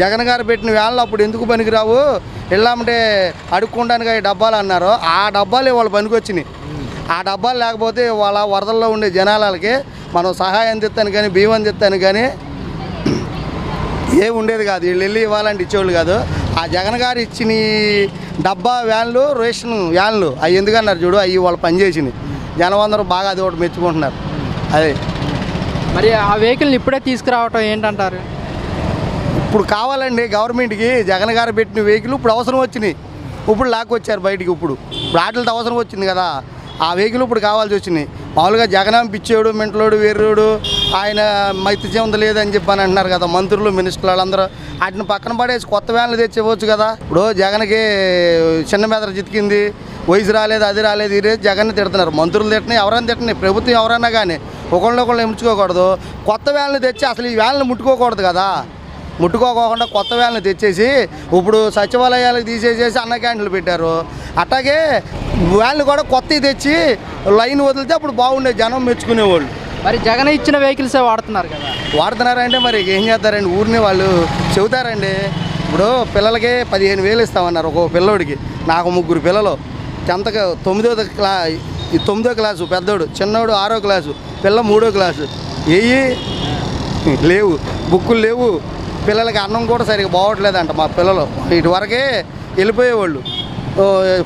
జగన్ గారు పెట్టిన వేళలు అప్పుడు ఎందుకు పనికిరావు? వెళ్ళామంటే అడుక్కోవడానికి అవి డబ్బాలు అన్నారు. ఆ డబ్బాలే వాళ్ళు పనికొచ్చినాయి. ఆ డబ్బాలు లేకపోతే వాళ్ళ వరదల్లో ఉండే జనాలకి మనం సహాయం అందిస్తాను కానీ బియ్యం అందిస్తాను కానీ ఏ ఉండేది కాదు. వీళ్ళు వెళ్ళి ఇవ్వాలంటే ఇచ్చేవాళ్ళు కాదు. ఆ జగన్ గారు ఇచ్చిన డబ్బా వ్యాన్లు రేషన్ వ్యాన్లు అవి ఎందుకన్నారు చూడు? అవి వాళ్ళు పనిచేసినాయి జనం అందరూ బాగా అది ఒకటి మెచ్చుకుంటున్నారు. అదే. మరి ఆ వెహికల్ని ఇప్పుడే తీసుకురావటం ఏంటంటారు? ఇప్పుడు కావాలండి గవర్నమెంట్కి. జగన్ గారు పెట్టిన వెహికల్ ఇప్పుడు అవసరం వచ్చినాయి. ఇప్పుడు లాక్కొచ్చారు బయటికి ఇప్పుడు. ఇప్పుడు వాటితో అవసరం వచ్చింది కదా. ఆ వెహికల్ ఇప్పుడు కావాల్సి వచ్చినాయి మామూలుగా జగన్ పిచ్చేడు మెంటలోడు వేర్రోడు ఆయన మైత్రి చెంద లేదని చెప్పి అని అంటున్నారు కదా మంత్రులు మినిస్టర్లు వాళ్ళందరూ. వాటిని పక్కన పడేసి కొత్త వ్యాన్లు తెచ్చేవచ్చు కదా. ఇప్పుడు జగన్కి చిన్న మెదర చితికింది. వయసు రాలేదు అది రాలేదు ఇది జగన్ని తిడుతున్నారు. మంత్రులు తిట్టినాయి ఎవరైనా తిట్టినాయి. ప్రభుత్వం ఎవరైనా కానీ ఒకళ్ళు ఒకళ్ళు ఎంచుకోకూడదు. కొత్త వ్యాన్లు తెచ్చి అసలు ఈ వ్యాన్లు ముట్టుకోకూడదు కదా. ముట్టుకోకుండా కొత్త వ్యాన్లు తెచ్చేసి ఇప్పుడు సచివాలయాలకు తీసేసేసి అన్న క్యాంటీన్లు పెట్టారు. అట్లాగే వ్యాన్లు కూడా కొత్తవి తెచ్చి లైన్ వదిలితే అప్పుడు బాగుండే జనం మెచ్చుకునేవాళ్ళు. మరి జగన్ ఇచ్చిన వెహికల్సే వాడుతున్నారు కదా? వాడుతున్నారంటే మరి ఏం చేస్తారండి? ఊరిని వాళ్ళు చెబుతారండి. ఇప్పుడు పిల్లలకి పదిహేను వేలు ఇస్తామన్నారు ఒక్కో పిల్లోడికి. నాకు ముగ్గురు పిల్లలు. టెన్త్ తొమ్మిదో క్లా తొమ్మిదో క్లాసు పెద్దోడు చిన్నోడు ఆరో క్లాసు పిల్ల మూడో క్లాసు. ఏయి? లేవు. బుక్కులు లేవు. పిల్లలకి అన్నం కూడా సరిగ్గా బాగోట్లేదంట మా పిల్లలు. ఇటు వరకే వెళ్ళిపోయేవాళ్ళు.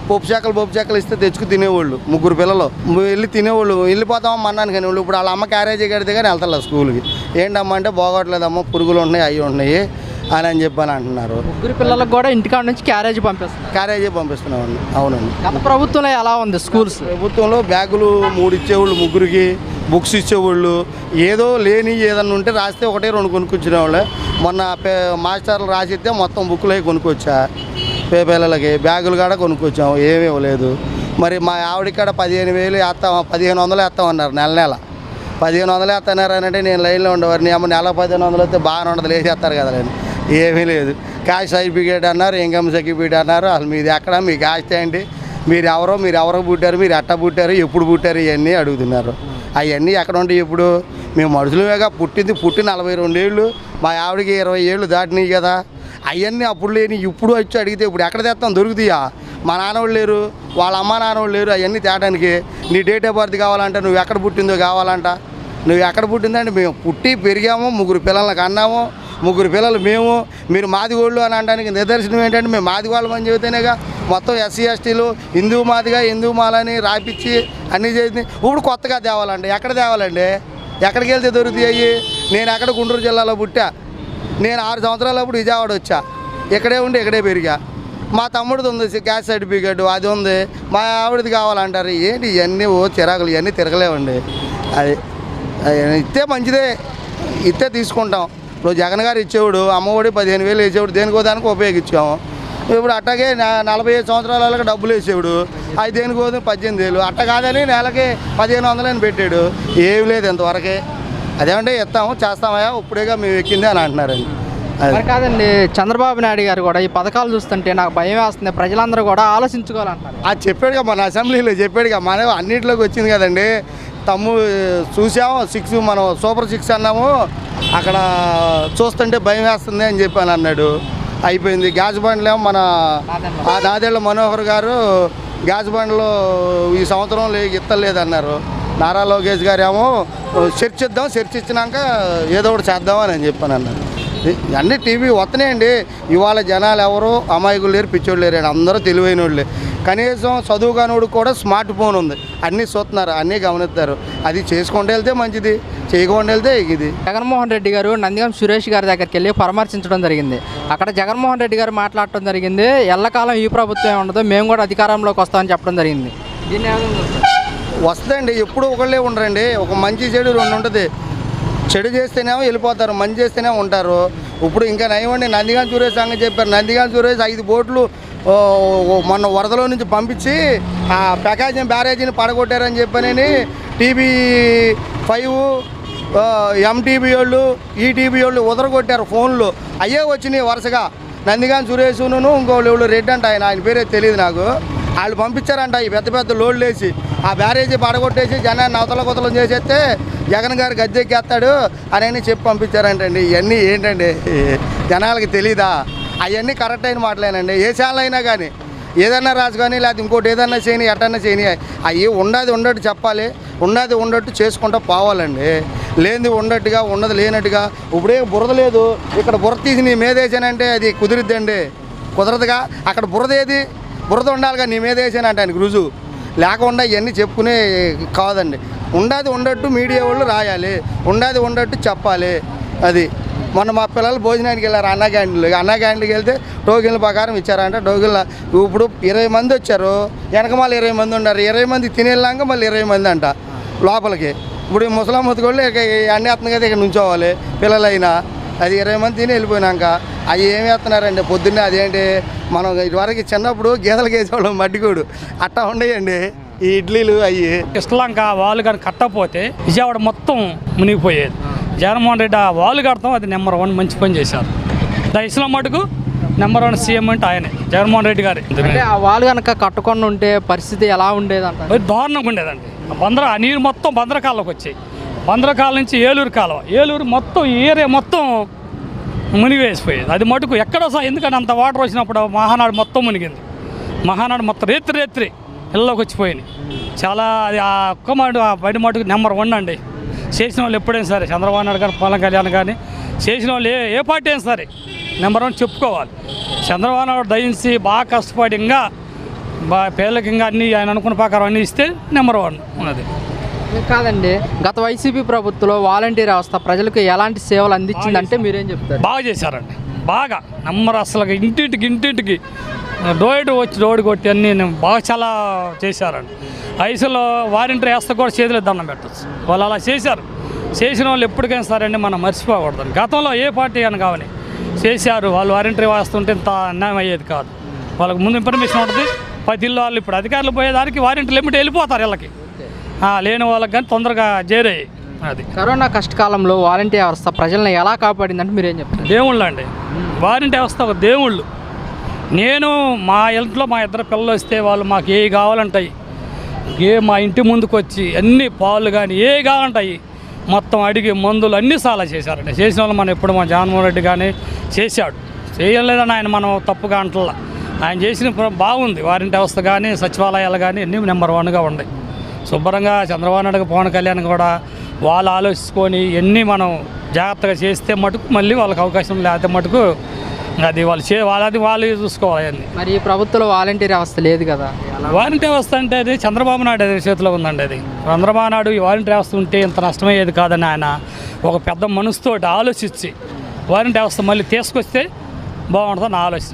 పప్పు చెక్కలు పప్పు చెక్కలు ఇస్తే తెచ్చుకు తినేవాళ్ళు ముగ్గురు పిల్లలు. వెళ్ళి తినేవాళ్ళు. వెళ్ళిపోతామమ్మా అన్నాను కానీ వాళ్ళు ఇప్పుడు వాళ్ళ అమ్మ క్యారేజీ కడితే కానీ వెళ్తారు స్కూల్కి. ఏంటమ్మా అంటే బాగోట్లేదమ్మా పురుగులు ఉంటున్నాయి అవి ఉంటున్నాయి అని అని చెప్పని అంటున్నారు. ముగ్గురు పిల్లలకు కూడా ఇంటికాడ నుంచి క్యారేజ్ పంపిస్తున్నారు. క్యారేజీ పంపిస్తున్నామండి అవునండి. గత ప్రభుత్వంలో ఎలా ఉంది స్కూల్స్? ప్రభుత్వంలో బ్యాగులు మూడు ఇచ్చేవాళ్ళు ముగ్గురికి. బుక్స్ ఇచ్చేవాళ్ళు. ఏదో లేని ఏదన్నా ఉంటే రాస్తే ఒకటే రెండు కొనుక్కొచ్చినేవాళ్ళు మొన్న పే మాస్టర్లు రాసిస్తే మొత్తం బుక్లు అవి కొనుక్కొచ్చా. పే పిల్లలకి బ్యాగులు కూడా కొనుక్కొచ్చాము ఏమీ ఇవ్వలేదు. మరి మా ఆవిడకి కాడ పదిహేను వేలు వేస్తాం పదిహేను వందలు వేస్తామన్నారు నెల నెల. పదిహేను వందలు వేస్తున్నారు అని అంటే నేను లైన్లో ఉండేవారు ఏమో నెల పదిహేను వందలు వస్తే బాగానే ఉండదు వేసేస్తారు కదా నేను ఏమీ లేదు. క్యాష్ సర్టిఫికేట్ అన్నారు ఇన్కమ్ సర్టిఫికేట్ అన్నారు. అసలు మీది ఎక్కడ? మీ క్యాష్ ఏంటి? మీరు ఎవరో మీరు ఎవరో పుట్టారు? మీరు ఎట్ట పుట్టారు? ఎప్పుడు పుట్టారు? ఇవన్నీ అడుగుతున్నారు. అవన్నీ ఎక్కడ ఉంటాయి ఇప్పుడు? మేము మనుషులమేగా పుట్టింది పుట్టి నలభై రెండేళ్ళు మా ఆవిడకి ఇరవై ఏళ్ళు దాటినాయి కదా. అవన్నీ అప్పుడు లేని ఇప్పుడు వచ్చి అడిగితే ఇప్పుడు ఎక్కడ తెస్తాం? దొరుకుతాయా? మా నాన్నవాళ్ళు లేరు వాళ్ళ అమ్మ నాన్నవాళ్ళు లేరు అవన్నీ తేటానికి నీ డేట్ ఆఫ్ బర్త్ కావాలంట నువ్వు ఎక్కడ పుట్టిందో కావాలంట. నువ్వు ఎక్కడ పుట్టిందంటే మేము పుట్టి పెరిగాము ముగ్గురు పిల్లలకు అన్నాము ముగ్గురు పిల్లలు మేము మీరు మాదిగోళ్ళు అని అనడానికి నిదర్శనం ఏంటంటే మేము మాదిగోళ్ళం అని చెబితేనేగా మొత్తం ఎస్సీ ఎస్టీలు హిందూ మాదిగా హిందూ మాలని రాపిచ్చి అన్నీ చేసి ఇప్పుడు కొత్తగా తేవాలండి. ఎక్కడ తేవాలండి? ఎక్కడికి వెళ్తే దొరుకుతాయి? నేను ఎక్కడ గుంటూరు జిల్లాలో పుట్టా? నేను ఆరు సంవత్సరాలప్పుడు విజయవాడ వచ్చా. ఇక్కడే ఉండి ఇక్కడే పెరిగా. మా తమ్ముడిది ఉంది గ్యాస్ సర్టిఫికేట్ అది ఉంది. మా ఆవిడది కావాలంటారు. ఏంటి ఇవన్నీ ఓ చిరాకులు ఇవన్నీ తిరగలేవండి. అది ఇస్తే మంచిదే. ఇస్తే తీసుకుంటాం. ఇప్పుడు జగన్ గారు ఇచ్చేవాడు అమ్మఒడి పదిహేను వేలు వేసేవాడు దేనికో దానికి ఉపయోగించాము. ఇప్పుడు అట్టగే నలభై ఐదు సంవత్సరాల వాళ్ళకి డబ్బులు వేసేవాడు. అది దేనికో దానికి పద్దెనిమిది వేలు. అట్ట కాదని నెలకి పదిహేను వందలని పెట్టాడు. ఏమి లేదు ఇంతవరకే. అదేమంటే ఇస్తాము చేస్తామయ్యా ఇప్పుడేగా మేము ఎక్కింది అని అంటున్నారండి. అది. మరి కాదండి చంద్రబాబు నాయుడు గారు కూడా ఈ పథకాలు చూస్తుంటే నాకు భయం వేస్తుంది. ప్రజలందరూ కూడా ఆలోచించుకోవాలంటారు. అది చెప్పాడుగా మన అసెంబ్లీలో చెప్పాడుగా మన అన్నింటిలోకి వచ్చింది కదండి. తమ్ము చూసాము సిక్స్ మనం సూపర్ సిక్స్ అన్నాము. అక్కడ చూస్తుంటే భయం వేస్తుంది అని చెప్పాను అన్నాడు. అయిపోయింది. గ్యాస్ బండ్లేమో మన ఆ దాదేళ్ళ మనోహర్ గారు గ్యాస్ బండ్లు ఈ సంవత్సరం లే ఇత్తలేదన్నారు నారా లోకేష్ గారు ఏమో చర్చిద్దాం చర్చించినాక ఏదో ఒకటి చేద్దామని అని చెప్పాను అన్నారు అన్ని టీవీ వస్తున్నాయండి ఇవాళ జనాలు ఎవరు అమాయకులు లేరు పిచ్చోళ్ళు లేరు అందరూ తెలివైన వాళ్ళే కనీసం చదువు కానివాడు కూడా స్మార్ట్ ఫోన్ ఉంది. అన్నీ చూస్తున్నారు అన్నీ గమనిస్తారు. అది చేసుకుంటూ వెళ్తే మంచిది చేయకుండా వెళ్తే ఇది జగన్మోహన్ రెడ్డి గారు నందిగం సురేష్ గారి దగ్గరికి వెళ్ళి పరామర్శించడం జరిగింది. అక్కడ జగన్మోహన్ రెడ్డి గారు మాట్లాడటం జరిగింది. ఎల్లకాలం ఈ ప్రభుత్వం ఉండదు. మేము కూడా అధికారంలోకి వస్తామని చెప్పడం జరిగింది. దీన్ని వస్తుందండి. ఎప్పుడు ఒకళ్ళే ఉండరండి. ఒక మంచి చెడు రెండు ఉంటుంది. చెడు చేస్తేనేమో వెళ్ళిపోతారు. మంచి చేస్తేనే ఉంటారు. ఇప్పుడు ఇంకా నయమండి. నందిగాం సురేష్ సంగతి చెప్పారు. నందిగాం సురేష్ ఐదు బోట్లు మొన్న వరదలో నుంచి పంపించి ఆ ప్రకాశం బ్యారేజీని పడగొట్టారని చెప్పానని టీవీ ఫైవ్ ఎంటీబీ వాళ్ళు ఈటీబీ వాళ్ళు ఉదరగొట్టారు ఫోన్లు. అయ్యే వచ్చినాయి వరుసగా. నందిగాని సురేష్ను ఇంకోళ్ళు ఎవరు రెడ్డి అంట ఆయన. ఆయన పేరే తెలియదు నాకు. వాళ్ళు పంపించారంట ఈ పెద్ద పెద్ద లోడ్లు వేసి. ఆ బ్యారేజీ పడగొట్టేసి జనాన్ని అవతల కొతలం చేసేస్తే జగన్ గారు గద్దెక్కేస్తాడు అని చెప్పి పంపించారంటండి. ఇవన్నీ ఏంటండి? జనాలకి తెలీదా? అవన్నీ కరెక్ట్ అయిన మాటలేనండి. ఏ ఛానల్ అయినా కానీ ఏదన్నా రాజు కానీ లేకపోతే ఇంకోటి ఏదన్నా చేయని ఎటన్నా చేయని అవి ఉండదు ఉండట్టు చెప్పాలి. ఉన్నది ఉండట్టు చేసుకుంటూ పోవాలండి. లేనిది ఉండట్టుగా ఉన్నది లేనట్టుగా. ఇప్పుడే బురద లేదు. ఇక్కడ బురద తీసి నీ మీదేసానంటే అది కుదిరిద్దండి. కుదరదుగా. అక్కడ బురద ఏది? బురద ఉండాలిగా నీ మీదేసానంటే ఆయనకు రుజువు. లేకుండా ఇవన్నీ చెప్పుకునే కాదండి. ఉండాది ఉండట్టు మీడియా వాళ్ళు రాయాలి. ఉండాది ఉండట్టు చెప్పాలి. అది. మొన్న మా పిల్లలు భోజనానికి వెళ్ళారు. అన్న క్యాంటీన్లో. అన్న క్యాంటీన్కి వెళ్తే టోకెన్ల ప్రకారం ఇచ్చారంట. టోకెన్ల ఇప్పుడు ఇరవై మంది వచ్చారు. వెనక మళ్ళీ ఇరవై మంది ఉన్నారు. ఇరవై మంది తినేలాగా మళ్ళీ ఇరవై మంది అంట లోపలికి. ఇప్పుడు ఈ ముసలాం ముతుకోళ్ళు ఇక అన్ని కదా ఇక్కడ నుంచోవాలి. పిల్లలైనా. అది ఇరవై మంది తిని వెళ్ళిపోయినాక అవి ఏమి వేస్తున్నారండి పొద్దున్నే అదేంటి? మనం ఇదివరకు చిన్నప్పుడు గీతలు వేసేవాళ్ళం మడ్డిగూడు అట్టా ఉండేయండి. ఈ ఇడ్లీలు అవి కృష్ణలంక వాళ్ళు కానీ కట్టకపోతే విజయవాడ మొత్తం మునిగిపోయేది. జగన్మోహన్ రెడ్డి ఆ వాళ్ళు కడతాం అది నెంబర్ వన్ మంచి పని చేశారు. దయసులో మటుకు నెంబర్ వన్ సీఎం అంటే ఆయనే జగన్మోహన్ రెడ్డి గారి. అంటే ఆ వాళ్ళు కనుక కట్టకుండా ఉంటే పరిస్థితి ఎలా ఉండేది అంటారు అది దారుణంగా ఉండేదండి. బందర ఆ నీరు మొత్తం బందరకాల్లోకి వచ్చాయి. బందరకాల నుంచి ఏలూరు కాలువ. ఏలూరు మొత్తం ఏరియా మొత్తం మునిగివేసిపోయేది. అది మటుకు ఎక్కడ ఎందుకంటే అంత వాటర్ వచ్చినప్పుడు మహానాడు మొత్తం మునిగింది. మహానాడు మొత్తం రేత్రి రేత్రి ఇళ్ళలోకి వచ్చిపోయింది చాలా అది ఆ ఒక్క మాట ఆ బయట మటుకు నెంబర్ వన్ అండి. చేసిన వాళ్ళు ఎప్పుడైనా సరే చంద్రబాబు నాయుడు కానీ పవన్ కళ్యాణ్ కానీ చేసిన వాళ్ళు ఏ ఏ పార్టీ అయినా సరే నెంబర్ వన్ చెప్పుకోవాలి. చంద్రబాబు నాయుడు దయించి బాగా కష్టపడి ఇంకా బాగా పేదలకు ఇంకా అన్ని ఆయన అనుకున్న ప్రకారం అన్నీ ఇస్తే నెంబర్ వన్ ఉన్నది. కాదండి గత వైసీపీ ప్రభుత్వంలో వాలంటీర్ వ్యవస్థ ప్రజలకు ఎలాంటి సేవలు అందించిందంటే మీరేం చెప్తారు? బాగా చేశారండి. బాగా. నెంబర్ అసలు ఇంటింటికి ఇంటింటికి డోయిడు వచ్చి డోడి కొట్టి అన్నీ బాగా చాలా చేశారండి. ఐసులో వారింటి వేస్తే కూడా చేతులు దండం పెట్టచ్చు. వాళ్ళు అలా చేశారు. చేసిన వాళ్ళు ఎప్పటికైనా సరే అండి మనం మర్చిపోకూడదు గతంలో ఏ పార్టీ అని కావాలి చేశారు. వాళ్ళు వారింటి వేస్తుంటే ఇంత అన్యాయం అయ్యేది కాదు. వాళ్ళకి ముందు ఇన్ఫర్మేషన్ ఉంటుంది. పది ఇల్లు వాళ్ళు ఇప్పుడు అధికారులు పోయేదానికి వారింటి లిమిట్ వెళ్ళిపోతారు వీళ్ళకి లేని వాళ్ళకి కానీ తొందరగా చేరాయి. అది. కరోనా కష్టకాలంలో వాలంటీర్ వ్యవస్థ ప్రజలను ఎలా కాపాడిందంటే మీరేం చెప్తారు? దేవుళ్ళు అండి. వారింటి వ్యవస్థ ఒక దేవుళ్ళు. నేను మా ఇంట్లో మా ఇద్దరు పిల్లలు వస్తే వాళ్ళు మాకు ఏ కావాలంటాయి? ఏ మా ఇంటి ముందుకు వచ్చి అన్ని పాలు కానీ ఏ కావాలంటాయి? మొత్తం అడిగి మందులు అన్నీ చాలా చేశారండి. చేసిన వాళ్ళు మనం ఎప్పుడు మా జగన్మోహన్ రెడ్డి కానీ చేశాడు. చేయలేదని ఆయన మనం తప్పుగా అంటల్లా ఆయన చేసిన బాగుంది. వారింటి వ్యవస్థ కానీ సచివాలయాలు కానీ అన్నీ నెంబర్ వన్గా ఉన్నాయి. శుభ్రంగా చంద్రబాబు నాయుడు పవన్ కళ్యాణ్ కూడా వాళ్ళు ఆలోచించుకొని ఎన్ని మనం జాగ్రత్తగా చేస్తే మటుకు మళ్ళీ వాళ్ళకి అవకాశం లేకపోతే మటుకు అది వాళ్ళు చే వాళ్ళది వాళ్ళు చూసుకోవాలి మరి ఈ ప్రభుత్వంలో వాలంటీర్ వ్యవస్థ లేదు కదా? వారంటీ వ్యవస్థ అంటే అది చంద్రబాబు నాయుడు అది చేతిలో ఉందండి అది. చంద్రబాబు నాయుడు ఈ వారంటీ వ్యవస్థ ఉంటే ఇంత నష్టమయ్యేది కాదని ఆయన ఒక పెద్ద మనసుతోటి ఆలోచించి వారంటీ వ్యవస్థ మళ్ళీ తీసుకొస్తే బాగుంటుందని ఆలోచన.